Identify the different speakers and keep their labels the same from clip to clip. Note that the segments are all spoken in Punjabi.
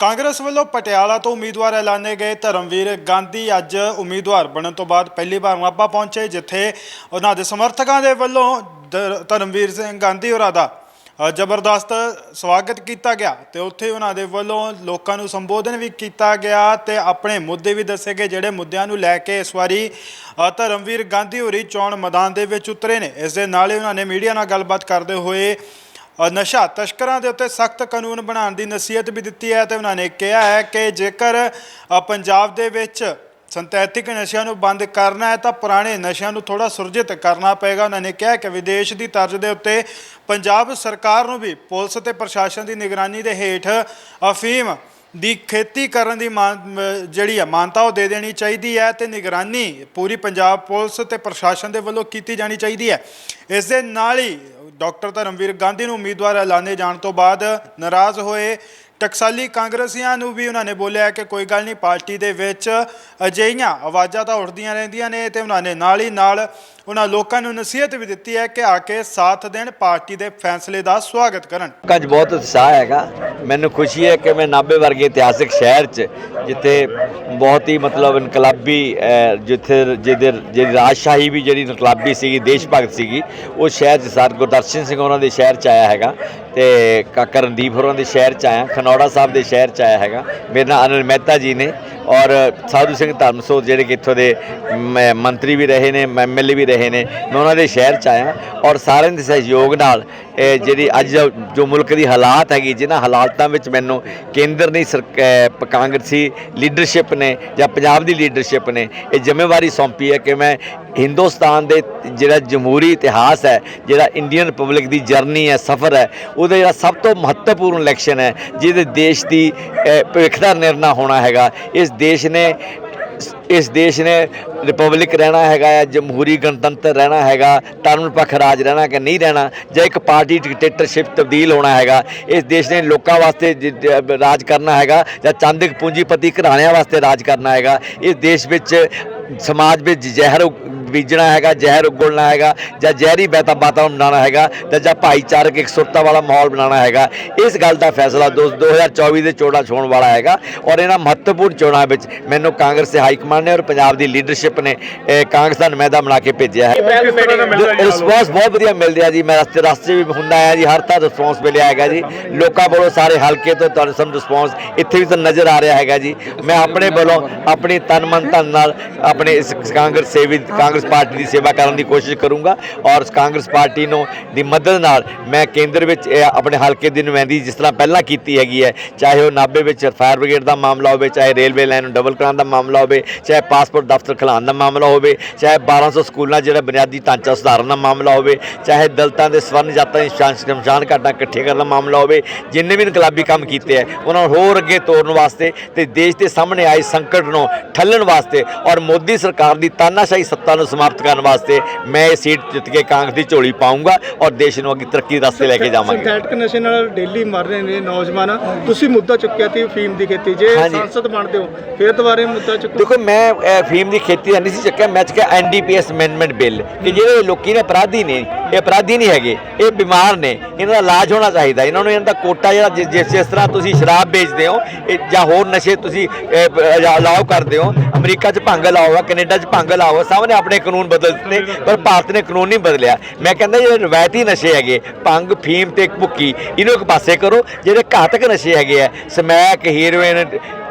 Speaker 1: ਕਾਂਗਰਸ ਵੱਲੋਂ ਪਟਿਆਲਾ ਤੋਂ ਉਮੀਦਵਾਰ ਐਲਾਨੇ ਗਏ ਧਰਮਵੀਰ ਗਾਂਧੀ ਅੱਜ ਉਮੀਦਵਾਰ ਬਣਨ ਤੋਂ ਬਾਅਦ ਪਹਿਲੀ ਵਾਰ ਨਾਭਾ ਪਹੁੰਚੇ ਜਿੱਥੇ ਉਹਨਾਂ ਦੇ ਸਮਰਥਕਾਂ ਦੇ ਵੱਲੋਂ ਧ- ਧਰਮਵੀਰ ਸਿੰਘ ਗਾਂਧੀ ਹੋਰਾਂ ਦਾ ਅ, ਜ਼ਬਰਦਸਤ ਸਵਾਗਤ ਕੀਤਾ ਗਿਆ ਤੇ ਉੱਥੇ ਉਹਨਾਂ ਦੇ ਵੱਲੋਂ ਲੋਕਾਂ ਨੂੰ ਸੰਬੋਧਨ ਵੀ ਕੀਤਾ ਗਿਆ ਤੇ ਆਪਣੇ ਮੁੱਦੇ ਵੀ ਦੱਸੇ ਗਏ ਜਿਹੜੇ ਮੁੱਦਿਆਂ ਨੂੰ ਲੈ ਕੇ ਇਸ ਵਾਰੀ ਅ, ਧਰਮਵੀਰ ਗਾਂਧੀ ਹੋਰੀ ਚੋਣ ਮੈਦਾਨ ਦੇ ਵਿੱਚ ਉਤਰੇ ਨੇ। ਇਸ ਦੇ ਨਾਲ ਹੀ ਉਹਨਾਂ ਨੇ ਮੀਡੀਆ ਨਾਲ ਗੱਲਬਾਤ ਕਰਦੇ ਹੋਏ ਨਸ਼ਾ ਤਸਕਰਾਂ ਦੇ ਉੱਤੇ ਸਖਤ ਕਾਨੂੰਨ ਬਣਾਉਣ ਦੀ ਨਸੀਹਤ ਵੀ ਦਿੱਤੀ ਹੈ ਤੇ ਉਹਨਾਂ ਨੇ ਕਿਹਾ ਹੈ ਕਿ ਜੇਕਰ ਪੰਜਾਬ ਦੇ ਵਿੱਚ ਸਿੰਥੈਟਿਕ ਨਸ਼ਿਆਂ ਨੂੰ ਬੰਦ ਕਰਨਾ ਹੈ ਤਾਂ ਪੁਰਾਣੇ ਨਸ਼ਿਆਂ ਨੂੰ ਥੋੜਾ ਸੁਰਜਿਤ ਕਰਨਾ ਪਏਗਾ। ਉਹਨਾਂ ਨੇ ਕਿਹਾ ਕਿ ਵਿਦੇਸ਼ ਦੀ ਤਰਜ਼ ਦੇ ਉੱਤੇ ਪੰਜਾਬ ਸਰਕਾਰ ਨੂੰ ਵੀ ਪੁਲਿਸ ਤੇ ਪ੍ਰਸ਼ਾਸਨ ਦੀ ਨਿਗਰਾਨੀ ਦੇ ਹੇਠ ਅਫੀਮ ਦੀ ਖੇਤੀ ਕਰਨ ਦੀ ਮਾਨ ਜਿਹੜੀ ਹੈ, ਮਾਨਤਾ ਉਹ ਦੇ ਦੇਣੀ ਚਾਹੀਦੀ ਹੈ ਤੇ ਨਿਗਰਾਨੀ ਪੂਰੀ ਪੰਜਾਬ ਪੁਲਿਸ ਤੇ ਪ੍ਰਸ਼ਾਸਨ ਦੇ ਵੱਲੋਂ ਕੀਤੀ ਜਾਣੀ ਚਾਹੀਦੀ ਹੈ। ਇਸ ਦੇ ਨਾਲ ਹੀ ਡਾਕਟਰ ਧਰਮਵੀਰ ਗਾਂਧੀ ਨੂੰ ਉਮੀਦਵਾਰ ਐਲਾਨੇ ਜਾਣ ਤੋਂ ਬਾਅਦ ਨਾਰਾਜ਼ ਹੋਏ। ਟਕਸਾਲੀ ਕਾਂਗਰਸੀਆਂ ਨੂੰ ਵੀ ਉਹਨਾਂ ਨੇ ਬੋਲਿਆ ਕਿ ਕੋਈ ਗੱਲ ਨਹੀਂ, ਪਾਰਟੀ ਦੇ ਵਿੱਚ ਅਜਿਹੀਆਂ ਆਵਾਜ਼ਾਂ ਤਾਂ ਉੱਠਦੀਆਂ ਰਹਿੰਦੀਆਂ ਨੇ ਤੇ ਉਹਨਾਂ ਨੇ ਨਾਲ ਹੀ ਨਾਲ ਉਹਨਾਂ ਲੋਕਾਂ ਨੂੰ ਨਸੀਹਤ ਵੀ ਦਿੱਤੀ ਹੈ ਕਿ ਆ ਕੇ ਸਾਥ ਦੇਣ, ਪਾਰਟੀ ਦੇ ਫੈਸਲੇ ਦਾ ਸਵਾਗਤ ਕਰਨ।
Speaker 2: ਅੱਜ ਬਹੁਤ ਉਤਸ਼ਾਹ ਹੈਗਾ। ਮੈਨੂੰ ਖੁਸ਼ੀ ਹੈ ਕਿ ਮੈਂ ਨਾਭੇ ਵਰਗੇ ਇਤਿਹਾਸਿਕ ਸ਼ਹਿਰ 'ਚ, ਜਿੱਥੇ ਬਹੁਤ ਹੀ ਮਤਲਬ ਇਨਕਲਾਬੀ ਜਿੱਥੇ ਜਿਹਦੇ ਜਿਹੜੀ ਰਾਜਸ਼ਾਹੀ ਵੀ ਜਿਹੜੀ ਇਨਕਲਾਬੀ ਸੀਗੀ, ਦੇਸ਼ ਭਗਤ ਸੀਗੀ, ਉਹ ਸ਼ਹਿਰ 'ਚ ਸਰ, ਗੁਰਦਰਸ਼ਨ ਸਿੰਘ ਉਹਨਾਂ ਦੇ ਸ਼ਹਿਰ 'ਚ ਆਇਆ ਹੈਗਾ ਤੇ ਕਾਕਾ ਰਣਦੀਪ ਹੋਰਾਂ ਦੇ ਸ਼ਹਿਰ 'ਚ ਆਇਆ, ਖਨੌੜਾ ਸਾਹਿਬ ਦੇ ਸ਼ਹਿਰ 'ਚ ਆਇਆ ਹੈਗਾ। ਮੇਰੇ ਨਾਲ ਅਨਿਲ ਮਹਿਤਾ ਜੀ ਨੇ ਔਰ ਸਾਧੂ ਸਿੰਘ ਧਰਮਸੋਤ ਜਿਹੜੇ ਕਿ ਇੱਥੋਂ ਦੇ ਮ- ਮੰਤਰੀ ਵੀ ਰਹੇ ਨੇ ਐਮਐਲਏ ਵੀ ਰਹੇ ਨੇ, ਮੈਂ ਉਹਨਾਂ ਦੇ ਸ਼ਹਿਰ 'ਚ ਆਇਆ ਔਰ ਸਾਰਿਆਂ ਦੇ ਸਹਿਯੋਗ ਨਾਲ ਇਹ ਜਿਹੜੀ ਅੱਜ ਜੋ- ਮੁਲਕ ਦੀ ਹਾਲਾਤ ਹੈਗੀ, ਜਿਨ੍ਹਾਂ ਹਾਲਾਤਾਂ ਵਿੱਚ ਮੈਨੂੰ ਕੇਂਦਰ ਦੀ ਸਰਕ- ਕਾਂਗਰਸੀ ਲੀਡਰਸ਼ਿਪ ਨੇ ਜਾਂ ਪੰਜਾਬ ਦੀ ਲੀਡਰਸ਼ਿਪ ਨੇ, ਇਹ ਜ਼ਿੰਮੇਵਾਰੀ ਸੌਂਪੀ ਹੈ ਕਿ ਮੈਂ ਹਿੰਦੁਸਤਾਨ ਦੇ ਜਿਹੜਾ ਜਮਹੂਰੀ ਇਤਿਹਾਸ ਹੈ, ਜਿਹੜਾ ਇੰਡੀਅਨ ਰਿਪਬਲਿਕ ਦੀ ਜਰਨੀ ਹੈ, ਸਫ਼ਰ ਹੈ, ਉਹਦਾ ਜਿਹੜਾ ਸਭ ਤੋਂ ਮਹੱਤਵਪੂਰਨ ਇਲੈਕਸ਼ਨ ਹੈ, ਜਿਹਦੇ ਦੇਸ਼ ਦੀ ਭਵਿੱਖ ਦਾ ਨਿਰਣਾ ਹੋਣਾ ਹੈਗਾ। ਇਸ ਦੇਸ਼ ਨੇ, ਇਸ ਦੇਸ਼ ਨੇ ਰਿਪਬਲਿਕ ਰਹਿਣਾ ਹੈਗਾ ਹੈ ਜਮਹੂਰੀ ਗਣਤੰਤਰ ਰਹਿਣਾ ਹੈਗਾ ਧਰਮ ਪੱਖ ਰਾਜ ਰਹਿਣਾ ਕਿ ਨਹੀਂ ਰਹਿਣਾ, ਜਾਂ ਇੱਕ ਪਾਰਟੀ ਡਿਕਟੇਟਰਸ਼ਿਪ ਤਬਦੀਲ ਹੋਣਾ ਹੈਗਾ, ਇਸ ਦੇਸ਼ ਨੇ ਲੋਕਾਂ ਵਾਸਤੇ ਰਾਜ ਕਰਨਾ ਹੈਗਾ, ਜਾਂ ਚੰਦਕ ਪੂੰਜੀਪਤੀ ਘਰਾਣਿਆਂ ਵਾਸਤੇ ਰਾਜ ਕਰਨਾ ਹੈਗਾ, ਇਸ ਦੇਸ਼ ਵਿੱਚ ਸਮਾਜ ਵਿੱਚ ਜ਼ਹਿਰ ਬੀਜਣਾ ਹੈਗਾ ਜ਼ਹਿਰ ਉਗਲਣਾ ਹੈਗਾ ਜਾਂ ਜ਼ਹਿਰੀ ਬੈਤਾ ਵਾਤਾਵਰਨ ਬਣਾਉਣਾ ਹੈਗਾ ਤੇ ਜਾਂ ਭਾਈਚਾਰਕ ਇਕਸੁਰਤਾ ਵਾਲਾ ਮਾਹੌਲ ਬਣਾਉਣਾ ਹੈਗਾ। ਇਸ ਗੱਲ ਦਾ ਫੈਸਲਾ ਦੋ- 2024 ਦੇ ਚੋਣਾਂ ਹੋਣ ਵਾਲਾ ਹੈਗਾ ਔਰ ਇਹਨਾਂ ਮਹੱਤਵਪੂਰਨ ਚੋਣਾਂ ਵਿੱਚ ਮੈਨੂੰ ਕਾਂਗਰਸ ਦੇ ਹਾਈ ਕਮਾਂਡ ਨੇ ਔਰ ਪੰਜਾਬ ਦੀ ਲੀਡਰਸ਼ਿਪ ਨੇ ਕਾਂਗਰਸ ਦਾ ਨੁਮਾਇੰਦਾ ਬਣਾ ਕੇ ਭੇਜਿਆ ਹੈ। ਰਿਸਪੌਂਸ ਬਹੁਤ ਵਧੀਆ ਮਿਲ ਰਿਹਾ ਜੀ ਮੈਂ ਰਸਤੇ ਰਸਤੇ ਵੀ ਹੁੰਦਾ ਆਇਆ ਜੀ ਹਰ ਤਰ੍ਹਾਂ ਰਿਸਪੌਂਸ ਮਿਲਿਆ ਹੈਗਾ ਜੀ। ਲੋਕਾਂ ਵੱਲੋਂ ਸਾਰੇ ਹਲਕੇ ਤੋਂ ਤੁਹਾਨੂੰ ਸਮ ਰਿਸਪੌਂਸ ਇੱਥੇ ਵੀ ਤਾਂ ਨਜ਼ਰ ਆ ਰਿਹਾ ਹੈਗਾ ਜੀ। ਮੈਂ ਆਪਣੇ ਵੱਲੋਂ ਆਪਣੀ ਤਨ ਮਨ ਧਨ ਨਾਲ ਆਪਣੇ ਇਸ ਕਾਂਗਰਸ ਸੇਵੀ ਕਾਂਗਰਸ ਪਾਰਟੀ ਦੀ ਸੇਵਾ ਕਰਨ ਦੀ ਕੋਸ਼ਿਸ਼ ਕਰੂੰਗਾ ਔਰ ਕਾਂਗਰਸ ਪਾਰਟੀ ਨੂੰ ਦੀ ਮਦਦ ਨਾਲ ਮੈਂ ਕੇਂਦਰ ਵਿੱਚ ਆਪਣੇ ਹਲਕੇ ਦੀ ਨੁਮਾਇੰਦੀ ਜਿਸ ਤਰ੍ਹਾਂ ਪਹਿਲਾਂ ਕੀਤੀ ਹੈਗੀ ਹੈ, ਚਾਹੇ ਉਹ ਨਾਭੇ ਵਿੱਚ ਫਾਇਰ ਬ੍ਰਿਗੇਡ ਦਾ ਮਾਮਲਾ ਹੋਵੇ, ਚਾਹੇ ਰੇਲਵੇ ਲਾਈਨ ਨੂੰ ਡਬਲ ਕਰਾਉਣ ਦਾ ਮਾਮਲਾ ਹੋਵੇ, ਚਾਹੇ ਪਾਸਪੋਰਟ ਦਫ਼ਤਰ ਖਿਲਾਉਣ ਦਾ ਮਾਮਲਾ ਹੋਵੇ, ਚਾਹੇ 1200 ਸਕੂਲਾਂ ਜਿਹੜਾ ਬੁਨਿਆਦੀ ਢਾਂਚਾ ਸੁਧਾਰਨ ਦਾ ਮਾਮਲਾ ਹੋਵੇ, ਚਾਹੇ ਦਲਤਾਂ ਦੇ ਸਵਰਨ ਜਾਤਾਂ ਦੀ ਸ਼ਮਸ਼ਾਨ ਘਾਟਾਂ ਇਕੱਠੇ ਕਰਨ ਦਾ ਮਾਮਲਾ ਹੋਵੇ, ਜਿੰਨੇ ਵੀ ਇਨਕਲਾਬੀ ਕੰਮ ਕੀਤੇ ਹੈ, ਉਹਨਾਂ ਨੂੰ ਹੋਰ ਅੱਗੇ ਤੋਰਨ ਵਾਸਤੇ ਤੇ ਦੇਸ਼ ਦੇ ਸਾਹਮਣੇ ਆਏ ਸੰਕਟ ਨੂੰ ਠੱਲਣ ਵਾਸਤੇ ਔਰ ਮੋਦੀ ਸਰਕਾਰ ਦੀ ਤਾਨਾਸ਼ਾਹੀ ਸੱਤਾ ਨੂੰ ਸਮਾਪਤ ਕਰਨ ਵਾਸਤੇ ਮੈਂ ਇਹ ਸੀਟ ਜਿੱਤ ਕੇ ਕਾਂਗਰਸ ਦੀ ਝੋਲੀ ਪਾਉਂਗਾ ਔਰ ਦੇਸ਼ ਨੂੰ ਅੱਗੇ ਤਰੱਕੀ ਦੇ ਰਸਤੇ ਲੈ ਕੇ ਜਾਵਾਂਗੇ।
Speaker 3: ਸਿੰਥੈਟਿਕ ਨਸ਼ੇ ਨਾਲ ਡੇਲੀ ਮਰ ਰਹੇ ਨੇ ਨੌਜਵਾਨ। ਤੁਸੀਂ ਮੁੱਦਾ ਚੁੱਕਿਆ ਤੇ ਫੀਮ ਦੀ ਖੇਤੀ। ਜੇ। ਸੰਸਦ ਬਣਦੇ ਹੋ ਫਿਰ ਦੁਬਾਰੇ ਮੁੱਦਾ ਚੁੱਕੋ।
Speaker 2: ਦੇਖੋ ਮੈਂ ਫੀਮ ਦੀ ਖੇਤੀ ਦਾ ਨਹੀਂ ਸੀ ਚੱਕਿਆ ਮੈਂ ਚੱਕਿਆ ਐਨਡੀਪੀਐਸ ਅਮੈਂਡਮੈਂਟ ਬਿੱਲ ਕਿ ਜਿਹੜੇ ਲੋਕੀ ਨੇ ਅਪਰਾਧੀ ਨੇ ਇਹ ਅਪਰਾਧੀ ਨਹੀਂ ਹੈਗੇ ਇਹ ਬਿਮਾਰ ਨੇ ਇਹਨਾਂ ਦਾ ਇਲਾਜ ਹੋਣਾ ਚਾਹੀਦਾ ਇਹਨਾਂ ਨੂੰ ਇਹਨਾਂ ਦਾ ਕੋਟਾ ਜਿਹੜਾ ਜਿਸ- ਜਿਸ ਤਰ੍ਹਾਂ ਤੁਸੀਂ ਸ਼ਰਾਬ ਵੇਚਦੇ ਹੋ ਜਾਂ ਹੋਰ ਨਸ਼ੇ ਤੁਸੀਂ ਅਲਾਉ ਕਰਦੇ ਹੋ ਅਮਰੀਕਾ 'ਚ ਭੰਗ ਲਾਓ ਕੈਨੇਡਾ 'ਚ ਭੰਗ ਲਾਓ ਸਭ ਨੇ ਕਾਨੂੰਨ ਬਦਲ ਦਿੱਤੇ, ਪਰ ਭਾਰਤ ਨੇ ਕਾਨੂੰਨ ਨਹੀਂ ਬਦਲਿਆ। ਮੈਂ ਕਹਿੰਦਾ ਜਿਹੜੇ ਰਵਾਇਤੀ ਨਸ਼ੇ ਹੈਗੇ, ਭੰਗ, ਫੀਮ ਤੇ ਭੁੱਕੀ, ਇਹਨੂੰ ਇੱਕ ਪਾਸੇ ਕਰੋ, ਜਿਹੜੇ ਘਾਤਕ ਨਸ਼ੇ ਹੈਗੇ ਆ, ਸਮੈਕ, ਹੀਰੋਇਨ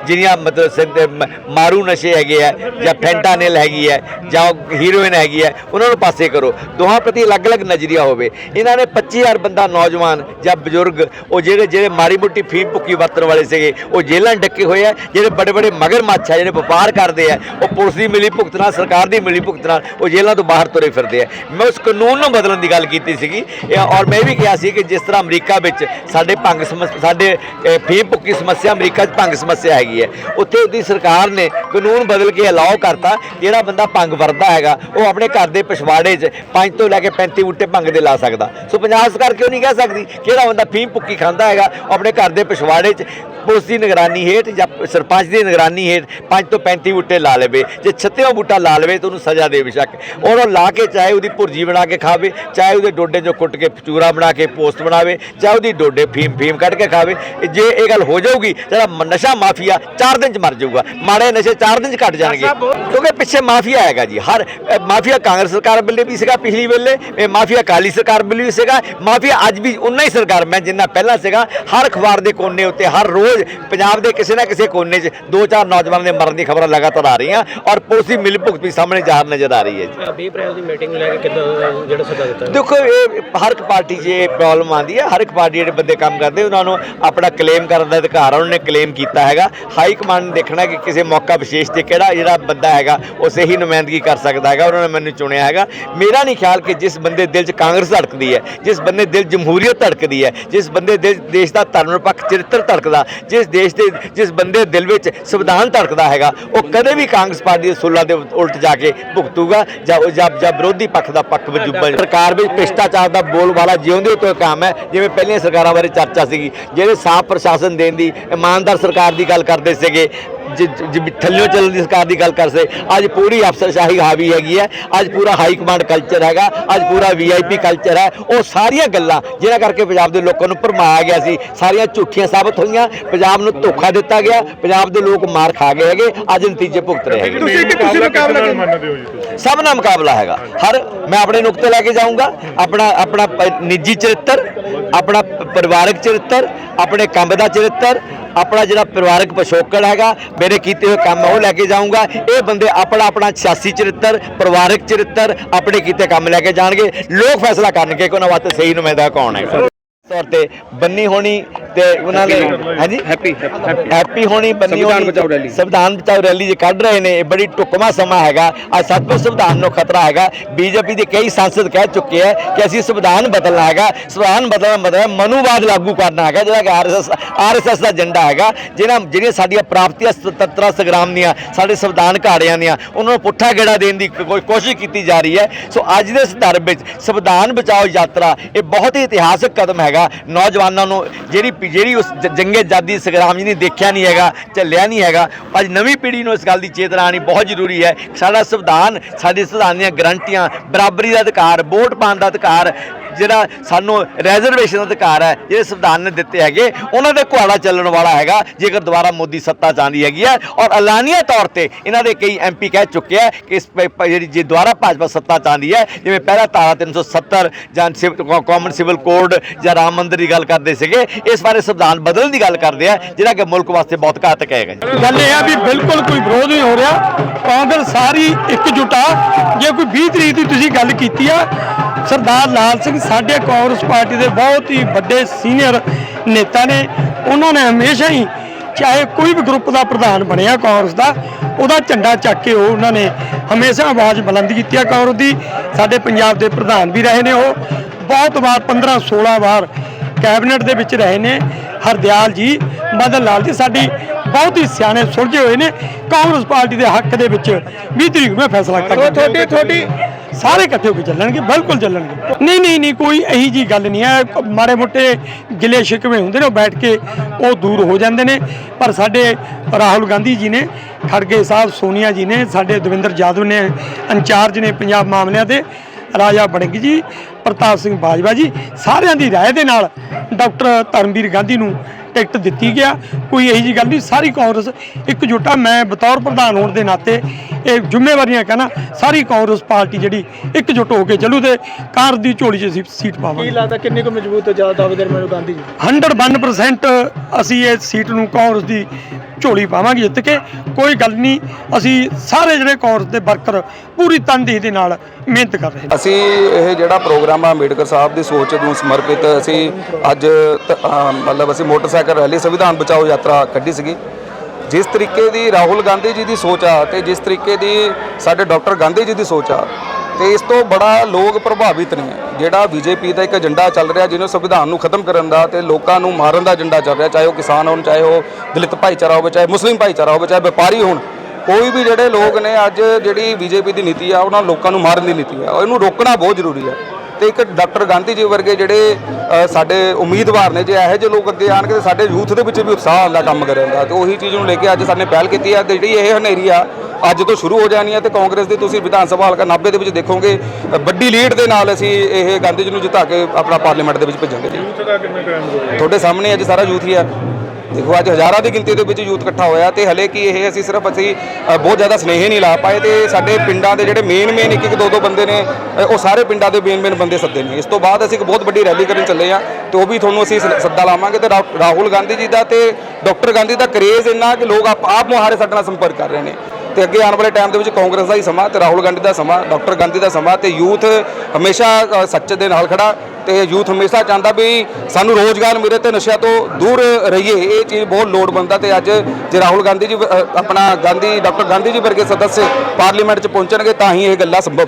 Speaker 2: ਜਿਹੜੀਆਂ ਮਤਲਬ ਸਿੰਧ- ਮ- ਮਾਰੂ ਨਸ਼ੇ ਹੈਗੇ ਆ ਜਾਂ ਫੈਂਟਾਨਿਲ ਹੈਗੀ ਹੈ ਜਾਂ ਹੀਰੋਇਨ ਹੈਗੀ ਹੈ ਉਹਨਾਂ ਨੂੰ ਪਾਸੇ ਕਰੋ। ਦੋਹਾਂ ਪ੍ਰਤੀ ਅਲੱਗ-ਅਲੱਗ ਨਜ਼ਰੀਆ ਹੋਵੇ। ਇਹਨਾਂ ਨੇ 25000 ਬੰਦਾ ਨੌਜਵਾਨ ਜਾਂ ਬਜ਼ੁਰਗ ਉਹ ਜਿਹੜੇ ਜਿਹੜੇ ਮਾਰੀ ਮੁੱਟੀ ਫੀਮ ਭੁੱਕੀ ਵਰਤਣ ਵਾਲੇ ਸੀਗੇ ਉਹ ਜੇਲ੍ਹਾਂ 'ਚ ਡੱਕੇ ਹੋਏ ਆ ਜਿਹੜੇ ਬੜੇ ਬੜੇ ਮਗਰਮੱਛ ਆ ਜਿਹੜੇ ਵਪਾਰ ਕਰਦੇ ਆ ਉਹ ਪੁਲਿਸ ਦੀ ਮਿਲੀ ਭੁਗਤ ਨਾਲ ਸਰਕਾਰ ਦੀ ਮਿਲੀ ਭੁਗਤ ਨਾਲ ਉਹ ਜੇਲ੍ਹਾਂ ਤੋਂ ਬਾਹਰ ਤੁਰੇ ਫਿਰਦੇ ਆ। ਮੈਂ ਉਸ ਕਾਨੂੰਨ ਨੂੰ ਬਦਲਣ ਦੀ ਗੱਲ ਕੀਤੀ ਸੀਗੀ ਇਹ ਔਰ ਮੈਂ ਇਹ ਵੀ ਕਿਹਾ ਸੀ ਕਿ ਜਿਸ ਤਰ੍ਹਾਂ ਅਮਰੀਕਾ ਵਿੱਚ ਸਾਡੇ ਭੰਗ ਸਮੱਸ- ਸਾਡੇ ਅਹ, ਫੀਮ ਭੁੱਕੀ ਸਮੱਸਿਆ ਅਮਰੀਕਾ 'ਚ ਭੰਗ ਸਮੱਸਿਆ ਹੈਗੀ ਹੈਗੀ ਹੈ। ਉੱਥੇ ਦੀ ਸਰਕਾਰ ਨੇ ਕਾਨੂੰਨ ਬਦਲ ਕੇ ਅਲਾਉ ਕਰਤਾ, ਜਿਹੜਾ ਬੰਦਾ ਭੰਗ ਵਰਦਾ ਹੈਗਾ, ਉਹ ਆਪਣੇ ਘਰ ਦੇ ਪਿਛਵਾੜੇ 'ਚ ਪੰਜ ਤੋਂ ਲੈ ਕੇ 35 ਬੂਟੇ ਭੰਗ ਦੇ ਲਾ ਸਕਦਾ। ਸੋ ਪੰਜਾਬ ਸਰਕਾਰ ਕਿਉਂ ਨਹੀਂ ਕਹਿ ਸਕਦੀ? ਕਿਹੜਾ ਬੰਦਾ ਫੀਮ ਭੁੱਕੀ ਖਾਂਦਾ ਹੈਗਾ, ਉਹ ਆਪਣੇ ਘਰ ਦੇ ਪਿਛਵਾੜੇ 'ਚ ਪੁਲਿਸ ਦੀ ਨਿਗਰਾਨੀ ਹੇਠ ਜਾਂ ਸਰਪੰਚ ਦੀ ਨਿਗਰਾਨੀ ਹੇਠ ਪੰਜ ਤੋਂ 35 ਬੂਟੇ ਲਾ ਲਵੇ। ਜੇ 36ਵਾਂ ਬੂਟਾ ਲਾ ਲਵੇ ਤਾਂ ਉਹਨੂੰ ਸਜ਼ਾ ਦੇ ਬੇਸ਼ੱਕ ਔਰ ਉਹ ਲਾ ਕੇ ਚਾਹੇ ਉਹਦੀ ਭੁਰਜੀ ਬਣਾ ਕੇ ਖਾਵੇ, ਚਾਹੇ ਉਹਦੇ ਡੋਡੇ 'ਚੋਂ ਕੁੱਟ ਕੇ ਚੂਰਾ ਬਣਾ ਕੇ ਪੋਸਟ ਬਣਾਵੇ ਚਾਹੇ ਉਹਦੀ ਡੋਡੇ ਫੀਮ ਫੀਮ ਕੱਢ ਕੇ ਖਾਵੇ। ਜੇ ਇਹ ਗੱਲ ਹੋ ਜਾਊਗੀ, ਜਿਹੜਾ ਨਸ਼ਾ ਮਾਫੀਆ 4 ਦਿਨ 'ਚ ਮਰ ਜਾਊਗਾ। ਮਾੜੇ ਨਸ਼ੇ 4 ਦਿਨ 'ਚ ਘਟ ਜਾਣਗੇ। ਕਿਉਂਕਿ ਪਿੱਛੇ ਮਾਫੀਆ ਹੈਗਾ ਜੀ। ਹਰ ਮਾਫੀਆ ਕਾਂਗਰਸ ਸਰਕਾਰ ਵੇਲੇ ਵੀ ਸੀਗਾ ਪਿਛਲੀ ਵੇਲੇ ਇਹ ਮਾਫੀਆ ਕਾਲੀ ਸਰਕਾਰ ਵੇਲੇ ਵੀ ਸੀਗਾ। ਮਾਫੀਆ ਅੱਜ ਵੀ ਉਨਾ ਹੀ ਸਰਕਾਰ ਮੈਂ ਜਿੰਨਾ ਪਹਿਲਾਂ ਸੀਗਾ ਹਰ ਅਖਬਾਰ ਦੇ ਕੋਨੇ ਉੱਤੇ ਹਰ ਰੋਜ਼ ਪੰਜਾਬ ਦੇ ਕਿਸੇ ਨਾ ਕਿਸੇ ਕੋਨੇ 'ਚ ਦੋ ਚਾਰ ਨੌਜਵਾਨਾਂ ਦੇ ਮਰਨ ਦੀ ਖਬਰਾਂ ਲਗਾਤਾਰ ਆ ਰਹੀਆਂ ਔਰ ਪੁਲਿਸ ਦੀ ਮਿਲ ਭੁਗਤ ਵੀ ਸਾਹਮਣੇ ਜ਼ਾਹਰ ਨਜ਼ਰ ਆ ਰਹੀ ਹੈ ਜੀ।
Speaker 4: 20 ਅਪ੍ਰੈਲ ਦੀ ਮੀਟਿੰਗ ਨੂੰ ਲੈ ਕੇ ਕਿੱਦਾਂ ਜਿਹੜਾ ਸੱਦਾ ਦਿੱਤਾ?
Speaker 2: ਦੇਖੋ ਇਹ ਹਰ ਇੱਕ ਪਾਰਟੀ 'ਚ ਇਹ ਪ੍ਰੋਬਲਮ ਆਉਂਦੀ ਹੈ। ਹਰ ਇੱਕ ਪਾਰਟੀ ਜਿਹੜੇ ਬੰਦੇ ਕੰਮ ਕਰਦੇ ਉਹਨਾਂ ਨੂੰ ਆਪਣਾ ਕਲੇਮ ਕਰਨ ਦਾ ਅਧਿਕਾਰ ਉਹਨਾਂ ਨੇ ਕਲੇਮ ਕੀਤਾ ਹੈਗਾ। ਹਾਈ ਕਮਾਂਡ ਨੇ ਦੇਖਣਾ ਕਿ ਕਿਸੇ ਮੌਕਾ ਵਿਸ਼ੇਸ਼ ਤੇ ਕਿਹੜਾ ਜਿਹੜਾ ਬੰਦਾ ਹੈਗਾ ਉਹ ਸਹੀ ਨੁਮਾਇੰਦਗੀ ਕਰ ਸਕਦਾ ਹੈਗਾ, ਉਹਨਾਂ ਨੇ ਮੈਨੂੰ ਚੁਣਿਆ ਹੈਗਾ। ਮੇਰਾ ਨਹੀਂ ਖਿਆਲ ਕਿ ਜਿਸ ਬੰਦੇ ਦਿਲ 'ਚ ਕਾਂਗਰਸ ਧੜਕਦੀ ਹੈ, ਜਿਸ ਬੰਦੇ ਦਿਲ ਜਮਹੂਰੀਅਤ ਧੜਕਦੀ ਹੈ, ਜਿਸ ਬੰਦੇ ਦਿਲ, ਦੇਸ਼ ਦਾ ਧਰਮ ਨਿਰਪੱਖ ਚਰਿੱਤਰ ਧੜਕਦਾ, ਜਿਸ ਦੇਸ਼ ਦੇ, ਜਿਸ ਬੰਦੇ ਦਿਲ ਵਿੱਚ ਸੰਵਿਧਾਨ ਧੜਕਦਾ ਹੈਗਾ, ਉਹ ਕਦੇ ਵੀ ਕਾਂਗਰਸ ਪਾਰਟੀ ਦੇ ਸੁੱਲਾਂ ਦੇ ਉਲਟ ਜਾ ਕੇ ਭੁਗਤੂਗਾ ਜਾਂ ਉਹ ਜਾਂ ਵਿਰੋਧੀ ਪੱਖ ਦਾ ਪੱਖ ਵਜੂਬਾ ਸਰਕਾਰ ਵਿੱਚ ਭ੍ਰਿਸ਼ਟਾਚਾਰ ਦਾ ਬੋਲਬਾਲਾ ਜਿਉਂਦੇ ਤੋਂ ਕੰਮ ਹੈ, ਜਿਵੇਂ ਪਹਿਲੀਆਂ ਸਰਕਾਰਾਂ ਬਾਰੇ ਚਰਚਾ ਸੀਗੀ, ਜਿਹੜੇ ਸਾਫ਼ ਪ੍ਰਸ਼ਾਸਨ ਦੇਣ ਦੀ, ਇਮਾਨਦਾਰ ਸਰਕਾਰ ਦੀ ਗੱਲ ਕਰਦੇ ਸੀਗੇ ਜਿ- ਜਿ- ਥੱਲਿਓਂ ਚੱਲਣ ਦੀ ਸਰਕਾਰ ਦੀ ਗੱਲ ਕਰਦੇ ਅੱਜ ਪੂਰੀ ਅਫਸਰਸ਼ਾਹੀ ਹਾਵੀ ਹੈਗੀ ਹੈ। ਅੱਜ ਪੂਰਾ ਹਾਈ ਕਮਾਂਡ ਕਲਚਰ ਹੈਗਾ। ਅੱਜ ਪੂਰਾ ਵੀਆਈਪੀ ਕਲਚਰ ਹੈ। ਉਹ ਸਾਰੀਆਂ ਗੱਲਾਂ ਜਿਹਨਾਂ ਕਰਕੇ ਪੰਜਾਬ ਦੇ ਲੋਕਾਂ ਨੂੰ ਭਰਮਾਇਆ ਗਿਆ ਸੀ ਸਾਰੀਆਂ ਝੂਠੀਆਂ ਸਾਬਤ ਹੋਈਆਂ। ਪੰਜਾਬ ਨੂੰ ਧੋਖਾ ਦਿੱਤਾ ਗਿਆ। ਪੰਜਾਬ ਦੇ ਲੋਕ ਮਾਰ ਖਾ ਗਏ ਹੈਗੇ। ਅੱਜ ਨਤੀਜੇ ਭੁਗਤ ਰਹੇ ਹੈਗੇ।
Speaker 3: ਤੁਸੀਂ ਕਿ ਤੁਸੀਂ ਮੁਕਾਬਲਾ ਮੰਨਦੇ
Speaker 2: ਸਭ ਨਾਲ ਮੁਕਾਬਲਾ ਹੈਗਾ। ਹਰ ਮੈਂ ਆਪਣੇ ਨੁਕਤੇ ਲੈ ਕੇ ਜਾਊਂਗਾ। ਆਪਣਾ ਆਪਣਾ ਨਿੱਜੀ ਚਰਿੱਤਰ ਆਪਣਾ ਪਰਿਵਾਰਕ ਚਰਿੱਤਰ ਆਪਣੇ ਕੰਮ ਦਾ ਚਰਿੱਤਰ ਆਪਣਾ ਜਿਹੜਾ ਪਰਿਵਾਰਕ ਪਿਛੋਕੜ ਹੈਗਾ, ਮੇਰੇ ਕੀਤੇ ਹੋਏ ਕੰਮ ਉਹ ਲੈ ਕੇ ਜਾਊਂਗਾ। ਇਹ ਬੰਦੇ ਆਪਣਾ ਆਪਣਾ ਸਿਆਸੀ ਚਰਿੱਤਰ, ਪਰਿਵਾਰਕ ਚਰਿੱਤਰ ਆਪਣੇ ਕੀਤੇ ਕੰਮ ਲੈ ਕੇ ਜਾਣਗੇ। ਲੋਕ ਫੈਸਲਾ ਕਰਨਗੇ ਕਿ ਉਹਨਾਂ ਵਾਸਤੇ ਸਹੀ ਨੁਮਾਇੰਦਾ ਕੌਣ ਹੈ ਤੌਰ ਤੇ ਬੰਨੀ ਹੋਣੀ ਤੇ ਉਹਨਾਂ ਦੇ ਹਾਂਜੀ?
Speaker 3: ਹੈਪੀ
Speaker 2: ਹੈਪੀ ਹੋਣੀ ਬੰਨੀ ਹੋਣੀ। ਸੰਵਿਧਾਨ ਬਚਾਓ ਰੈਲੀ ਜੇ ਕੱਢ ਰਹੇ ਨੇ ਇਹ ਬੜੀ ਟੁਕਮਾ ਸਮਾਂ ਹੈਗਾ। ਅੱਜ ਸੱਚਮੁੱਚ ਸੰਵਿਧਾਨ ਨੂੰ ਖਤਰਾ ਹੈਗਾ। ਬੀਜੇਪੀ ਦੇ ਕਈ ਸੰਸਦ ਕਹਿ ਚੁੱਕੇ ਹੈ ਕਿ ਅਸੀਂ ਸੰਵਿਧਾਨ ਬਦਲਣਾ ਹੈਗਾ। ਸੰਵਿਧਾਨ ਬਦਲਣ ਮਤਲਬ ਮਨੂਵਾਦ ਲਾਗੂ ਕਰਨਾ ਹੈਗਾ ਜਿਹੜਾ ਕਿ ਆਰਐਸਐਸ ਆਰਐਸਐਸ ਦਾ ਏਜੰਡਾ ਹੈਗਾ। ਜਿਹਨਾਂ ਜਿਹੜੀਆਂ ਸਾਡੀਆਂ ਪ੍ਰਾਪਤੀਆਂ ਸੁਤੰਤਰਤਾ ਸੰਗਰਾਮ ਦੀਆਂ ਸਾਡੇ ਸੰਵਿਧਾਨ ਘਾੜਿਆਂ ਦੀਆਂ ਉਹਨਾਂ ਨੂੰ ਪੁੱਠਾ ਗੇੜਾ ਦੇਣ ਦੀ ਕੋਈ ਕੋਸ਼ਿਸ਼ ਕੀਤੀ ਜਾ ਰਹੀ ਹੈ। ਸੋ ਅੱਜ ਦੇ ਸੰਦਰਭ ਵਿੱਚ ਸੰਵਿਧਾਨ ਬਚਾਓ ਯਾਤਰਾ ਇਹ ਬਹੁਤ ਹੀ ਇਤਿਹਾਸਕ ਕਦਮ ਹੈਗਾ। ਨੌਜਵਾਨਾਂ ਨੂੰ ਜਿਹੜੀ ਜਿਹੜੀ ਉਸ ਜੰਗੇ ਆਜ਼ਾਦੀ ਸੰਗਰਾਮ ਜੀ ਨੇ ਦੇਖਿਆ ਨਹੀਂ ਹੈਗਾ ਚੱਲਿਆ ਨਹੀਂ ਹੈਗਾ ਅੱਜ ਨਵੀਂ ਪੀੜ੍ਹੀ ਨੂੰ ਇਸ ਗੱਲ ਦੀ ਚੇਤਨਾ ਆਉਣੀ ਬਹੁਤ ਜ਼ਰੂਰੀ ਹੈ। ਸਾਡਾ ਸੰਵਿਧਾਨ, ਸਾਡੇ ਸੰਵਿਧਾਨ ਦੀਆਂ ਗਰੰਟੀਆਂ, ਬਰਾਬਰੀ ਦਾ ਅਧਿਕਾਰ, ਵੋਟ ਪਾਉਣ ਦਾ ਅਧਿਕਾਰ ਜਿਹੜਾ ਸਾਨੂੰ ਰੈਜ਼ਰਵੇਸ਼ਨ ਅਧਿਕਾਰ ਹੈ, ਜਿਹੜੇ ਸੰਵਿਧਾਨ ਨੇ ਦਿੱਤੇ ਹੈਗੇ, ਉਹਨਾਂ ਦੇ ਘੁਆੜਾ ਚੱਲਣ ਵਾਲਾ ਹੈਗਾ, ਜੇਕਰ ਦੁਬਾਰਾ ਮੋਦੀ ਸੱਤਾ ਚਾਹੁੰਦੀ ਹੈਗੀ ਹੈ। ਔਰ ਐਲਾਨੀਆ ਤੌਰ ਤੇ ਇਹਨਾਂ ਦੇ ਕਈ ਐਮਪੀ ਕਹਿ ਚੁੱਕੇ ਹੈ ਕਿ ਇਸ ਜਿਹੜੀ, ਜੇ ਦੁਬਾਰਾ ਭਾਜਪਾ ਸੱਤਾ ਚਾਹੁੰਦੀ ਹੈ, ਜਿਵੇਂ ਪਹਿਲਾ ਧਾਰਾ 370 ਜਾਂ ਕਾਮਨ ਸਿਵਲ ਕੋਡ ਜਾਂ ਰਾਮ ਮੰਦਿਰ ਦੀ ਗੱਲ ਕਰਦੇ ਸੀਗੇ, ਇਸ ਬਾਰੇ ਸੰਵਿਧਾਨ ਬਦਲਣ ਦੀ ਗੱਲ ਕਰਦੇ ਆ, ਜਿਹੜਾ ਕਿ ਮੁਲਕ ਵਾਸਤੇ ਬਹੁਤ ਘਾਤਕ ਹੈਗਾ
Speaker 5: ਗੱਲ। ਇਹ ਆ ਵੀ ਬਿਲਕੁਲ ਕੋਈ ਵਿਰੋਧ ਨਹੀਂ ਹੋ ਰਿਹਾ। ਕਾਂਗਰਸ ਸਾਰੀ ਇਕਜੁੱਟ ਆ। ਜੇ ਕੋਈ 20 ਤਰੀਕ ਦੀ ਤੁਸੀਂ ਗੱਲ ਕੀਤੀ ਆ ਸਰਦਾਰ ਲਾਲ ਸਿੰਘ ਸਾਡੇ ਕਾਂਗਰਸ ਪਾਰਟੀ ਦੇ ਬਹੁਤ ਹੀ ਵੱਡੇ ਸੀਨੀਅਰ ਨੇਤਾ ਨੇ। ਉਹਨਾਂ ਨੇ ਹਮੇਸ਼ਾ ਹੀ ਚਾਹੇ ਕੋਈ ਵੀ ਗਰੁੱਪ ਦਾ ਪ੍ਰਧਾਨ ਬਣਿਆ ਕਾਂਗਰਸ ਦਾ, ਉਹਦਾ ਝੰਡਾ ਚੱਕ ਕੇ ਉਹ ਉਹਨਾਂ ਨੇ ਹਮੇਸ਼ਾ ਆਵਾਜ਼ ਬੁਲੰਦ ਕੀਤੀ ਆ ਕਾਂਗਰਸ ਦੀ। ਸਾਡੇ ਪੰਜਾਬ ਦੇ ਪ੍ਰਧਾਨ ਵੀ ਰਹੇ ਨੇ ਉਹ। ਬਹੁਤ ਵਾਰ 15 16 ਵਾਰ ਕੈਬਨਿਟ ਦੇ ਵਿੱਚ ਰਹੇ ਨੇ। ਹਰਦਿਆਲ ਜੀ, ਮਦਨ ਲਾਲ ਜੀ ਸਾਡੀ ਬਹੁਤ ਹੀ ਸਿਆਣੇ ਸੁਲਝੇ ਹੋਏ ਨੇ। ਕਾਂਗਰਸ ਪਾਰਟੀ ਦੇ ਹੱਕ ਦੇ ਵਿੱਚ 20 ਤਰੀਕ ਨੂੰ ਇਹ ਫੈਸਲਾ ਕਰਾਂਗੇ
Speaker 3: ਤੁਹਾਡੀ ਤੁਹਾਡੀ
Speaker 5: ਸਾਰੇ ਇਕੱਠੇ ਹੋ ਕੇ ਚੱਲਣਗੇ, ਬਿਲਕੁਲ ਚੱਲਣਗੇ। ਨਹੀਂ ਨਹੀਂ ਨਹੀਂ, ਕੋਈ ਇਹੀ ਜੀ ਗੱਲ ਨਹੀਂ ਹੈ। ਕ- ਮਾੜੇ ਮੋਟੇ ਗਿਲੇ ਸ਼ਿਕਵੇ ਹੁੰਦੇ ਨੇ, ਉਹ ਬੈਠ ਕੇ ਉਹ ਦੂਰ ਹੋ ਜਾਂਦੇ ਨੇ। ਪਰ ਸਾਡੇ ਰਾਹੁਲ ਗਾਂਧੀ ਜੀ ਨੇ, ਖੜਗੇ ਸਾਹਿਬ ਸੋਨੀਆ ਜੀ ਨੇ, ਸਾਡੇ ਦਵਿੰਦਰ ਜਾਦਵ ਨੇ, ਇੰਚਾਰਜ ਨੇ ਪੰਜਾਬ ਮਾਮਲਿਆਂ ਦੇ, ਰਾਜਾ ਬਣਗੀ ਜੀ, ਪ੍ਰਤਾਪ ਸਿੰਘ ਬਾਜਵਾ ਜੀ, ਸਾਰਿਆਂ ਦੀ ਰਾਏ ਦੇ ਨਾਲ ਡਾਕਟਰ ਧਰਮਵੀਰ ਗਾਂਧੀ ਨੂੰ ਟਿਕਟ ਦਿੱਤੀ ਗਿਆ। ਕੋਈ ਇਹੀ ਜੀ ਗੱਲ ਨਹੀਂ ਸਾਰੀ ਕਾਂਗਰਸ ਇਕਜੁੱਟ ਆ। ਮੈਂ ਬਤੌਰ ਪ੍ਰਧਾਨ ਹੋਣ ਦੇ ਨਾਤੇ ਇਹ ਜ਼ਿੰਮੇਵਾਰੀਆਂ ਕਹਿੰਦਾ ਸਾਰੀ ਕਾਂਗਰਸ ਪਾਰਟੀ ਜਿਹੜੀ ਇਕਜੁੱਟ ਹੋ ਕੇ ਚੱਲੂ ਤੇ ਕਾਰ ਦੀ ਝੋਲੀ 'ਚ ਅਸੀਂ ਸੀਟ
Speaker 3: ਕੀ
Speaker 5: ਪਾਵਾਂਗੇ
Speaker 3: ਲੱਗਦਾ ਕਿੰਨੀ ਕੁ ਮਜ਼ਬੂਤ ਜ਼ਿਆਦਾ ਦਾਅਵੇਦਾਰ ਮੈਨੂੰ ਗਾਂਧੀ ਜੀ?
Speaker 5: 101% ਅਸੀਂ ਇਹ ਸੀਟ ਨੂੰ ਕਾਂਗਰਸ ਦੀ ਝੋਲੀ ਪਾਵਾਂਗੇ ਜਿੱਤ ਕੇ। ਕੋਈ ਗੱਲ ਨਹੀਂ, ਅਸੀਂ ਸਾਰੇ ਜਿਹੜੇ ਕਾਂਗਰਸ ਦੇ ਵਰਕਰ ਪੂਰੀ ਤਨਦੇਹੀ ਦੇ ਨਾਲ ਮਿਹਨਤ ਕਰ ਰਹੇ
Speaker 6: ਅਸੀਂ ਇਹ ਜਿਹੜਾ ਪ੍ਰੋਗਰਾਮ ਆ ਅੰਬੇਡਕਰ ਸਾਹਿਬ ਦੀ ਸੋਚ ਨੂੰ ਸਮਰਪਿਤ ਅਸੀਂ ਅੱਜ ਮਤਲਬ ਅਸੀਂ ਮੋਟਰਸਾਈਕਲ ਰੈਲੀ ਸੰਵਿਧਾਨ ਬਚਾਓ ਯਾਤਰਾ ਕੱਢੀ ਸੀਗੀ। ਜਿਸ ਤਰੀਕੇ ਦੀ ਰਾਹੁਲ ਗਾਂਧੀ ਜੀ ਦੀ ਸੋਚ ਆ ਤੇ ਜਿਸ ਤਰੀਕੇ ਦੀ ਸਾਡੇ ਡਾਕਟਰ ਗਾਂਧੀ ਜੀ ਦੀ ਸੋਚ ਆ ਤੇ ਇਸ ਤੋਂ ਬੜਾ ਲੋਕ ਪ੍ਰਭਾਵਿਤ ਨੇ, ਜਿਹੜਾ ਬੀਜੇਪੀ ਦਾ ਇੱਕ ਏਜੰਡਾ ਚੱਲ ਰਿਹਾ, ਜਿਹਨੂੰ ਸੰਵਿਧਾਨ ਨੂੰ ਖਤਮ ਕਰਨ ਦਾ ਤੇ ਲੋਕਾਂ ਨੂੰ ਮਾਰਨ ਦਾ ਏਜੰਡਾ ਚੱਲ ਰਿਹਾ, ਚਾਹੇ ਉਹ ਕਿਸਾਨ ਹੋਣ, ਚਾਹੇ ਉਹ ਦਲਿਤ ਭਾਈਚਾਰਾ ਹੋਵੇ, ਚਾਹੇ ਮੁਸਲਿਮ ਭਾਈਚਾਰਾ ਹੋਵੇ, ਚਾਹੇ ਵਪਾਰੀ ਹੋਣ, ਕੋਈ ਵੀ ਜਿਹੜੇ ਲੋਕ ਨੇ ਅੱਜ ਜਿਹੜੀ ਬੀਜੇਪੀ ਦੀ ਨੀਤੀ ਆ, ਉਹਨਾਂ ਲੋਕਾਂ ਨੂੰ ਮਾਰਨ ਦੀ ਨੀਤੀ ਆ। ਇਹਨੂੰ ਰੋਕਣਾ ਬਹੁਤ ਜ਼ਰੂਰੀ ਹੈ ਤੇ ਇੱਕ ਡਾਕਟਰ ਗਾਂਧੀ ਜੀ ਵਰਗੇ ਜਿਹੜੇ ਸਾਡੇ ਉਮੀਦਵਾਰ ਨੇ ਜੇ ਇਹੋ ਜਿਹੇ ਲੋਕ ਅੱਗੇ ਆਣਗੇ ਤੇ ਸਾਡੇ ਯੂਥ ਦੇ ਵਿੱਚ ਵੀ ਉਤਸ਼ਾਹ ਆਉਂਦਾ ਕੰਮ ਕਰਨ ਦਾ ਤੇ ਉਹੀ ਚੀਜ਼ ਨੂੰ ਲੈ ਕੇ ਅੱਜ ਸਾਨੇ ਪਹਿਲ ਕੀਤੀ ਆ ਤੇ ਜਿਹੜੀ ਇਹ ਹਨੇਰੀ ਆ ਅੱਜ ਤੋਂ ਸ਼ੁਰੂ ਹੋ ਜਾਣੀ ਹੈ ਤੇ ਕਾਂਗਰਸ ਦੀ ਤੁਸੀਂ ਵਿਧਾਨ ਸਭਾ ਹਲਕਾ 90 ਦੇ ਵਿੱਚ ਦੇਖੋਗੇ ਵੱਡੀ ਲੀਡ ਦੇ ਨਾਲ ਅਸੀਂ ਇਹ ਗਾਂਧੀ ਜੀ ਨੂੰ ਜਿਤਾ ਕੇ ਆਪਣਾ ਪਾਰਲੀਮੈਂਟ ਦੇ ਵਿੱਚ ਭੇਜਾਂਗੇ। ਜੀ ਤੁਹਾਡੇ ਸਾਹਮਣੇ ਅੱਜ ਸਾਰਾ ਯੂਥ ਹੀ ਆ। ਦੇਖੋ, ਅੱਜ ਹਜ਼ਾਰਾਂ ਦੀ ਗਿਣਤੀ ਦੇ ਵਿੱਚ ਯੂਥ ਇਕੱਠਾ ਹੋਇਆ ਤੇ ਹਲੇ ਕੀ ਇਹ ਅਸੀਂ ਸਿਰਫ ਅਸੀਂ ਬਹੁਤ ਜ਼ਿਆਦਾ ਸਨੇਹ ਨਹੀਂ ਲਾ ਪਾਏ ਤੇ ਸਾਡੇ ਪਿੰਡਾਂ ਦੇ ਜਿਹੜੇ ਮੇਨ ਮੇਨ ਇੱਕ ਇੱਕ ਦੋ ਦੋ ਬੰਦੇ ਨੇ ਉਹ ਸਾਰੇ ਪਿੰਡਾਂ ਦੇ ਮੇਨ ਮੇਨ ਬੰਦੇ ਸੱਦੇ ਨੇ। ਇਸ ਤੋਂ ਬਾਅਦ ਅਸੀਂ ਇੱਕ ਬਹੁਤ ਵੱਡੀ ਰੈਲੀ ਕਰਨ ਚੱਲੇ ਆ ਤੇ ਉਹ ਵੀ ਤੁਹਾਨੂੰ ਅਸੀਂ ਸ- ਸੱਦਾ ਲਾਵਾਂਗੇ ਤੇ ਰਾ- ਰਾਹੁਲ ਗਾਂਧੀ ਜੀ ਦਾ ਤੇ ਡਾਕਟਰ ਗਾਂਧੀ ਦਾ ਕਰੇਜ਼ ਇੰਨਾ ਕਿ ਲੋਕ ਆਪ ਆਪ ਮੁਹਾਰੇ ਸਾਡੇ ਨਾਲ ਸੰਪਰਕ ਕਰ ਰਹੇ ਨੇ। ਤੇ ਅੱਗੇ ਆਉਣ ਵਾਲੇ ਟਾਈਮ ਦੇ ਵਿੱਚ ਕਾਂਗਰਸ ਦਾ ਹੀ ਸਮਾਂ ਤੇ ਰਾਹੁਲ ਗਾਂਧੀ ਦਾ ਸਮਾਂ, ਡਾਕਟਰ ਗਾਂਧੀ ਦਾ ਸਮਾਂ ਤੇ ਯੂਥ ਹਮੇਸ਼ਾ ਸੱਚ ਦੇ ਨਾਲ ਖੜਾ ਤੇ ਯੂਥ ਹਮੇਸ਼ਾ ਚਾਹੁੰਦਾ ਵੀ ਸਾਨੂੰ ਰੋਜ਼ਗਾਰ ਮਿਲੇ ਤੇ ਨਸ਼ਿਆਂ ਤੋਂ ਦੂਰ ਰਹੀਏ। ਇਹ ਚੀਜ਼ ਬਹੁਤ ਲੋੜਵੰਦ ਆ ਤੇ ਅੱਜ ਜੇ ਰਾਹੁਲ ਗਾਂਧੀ ਜੀ ਆਪਣਾ ਗਾਂਧੀ, ਡਾਕਟਰ ਗਾਂਧੀ ਜੀ ਵਰਗੇ ਸਦੱਸ ਪਾਰਲੀਮੈਂਟ 'ਚ ਪਹੁੰਚਣਗੇ ਤਾਂ ਹੀ ਇਹ ਗੱਲਾਂ ਸੰਭਵ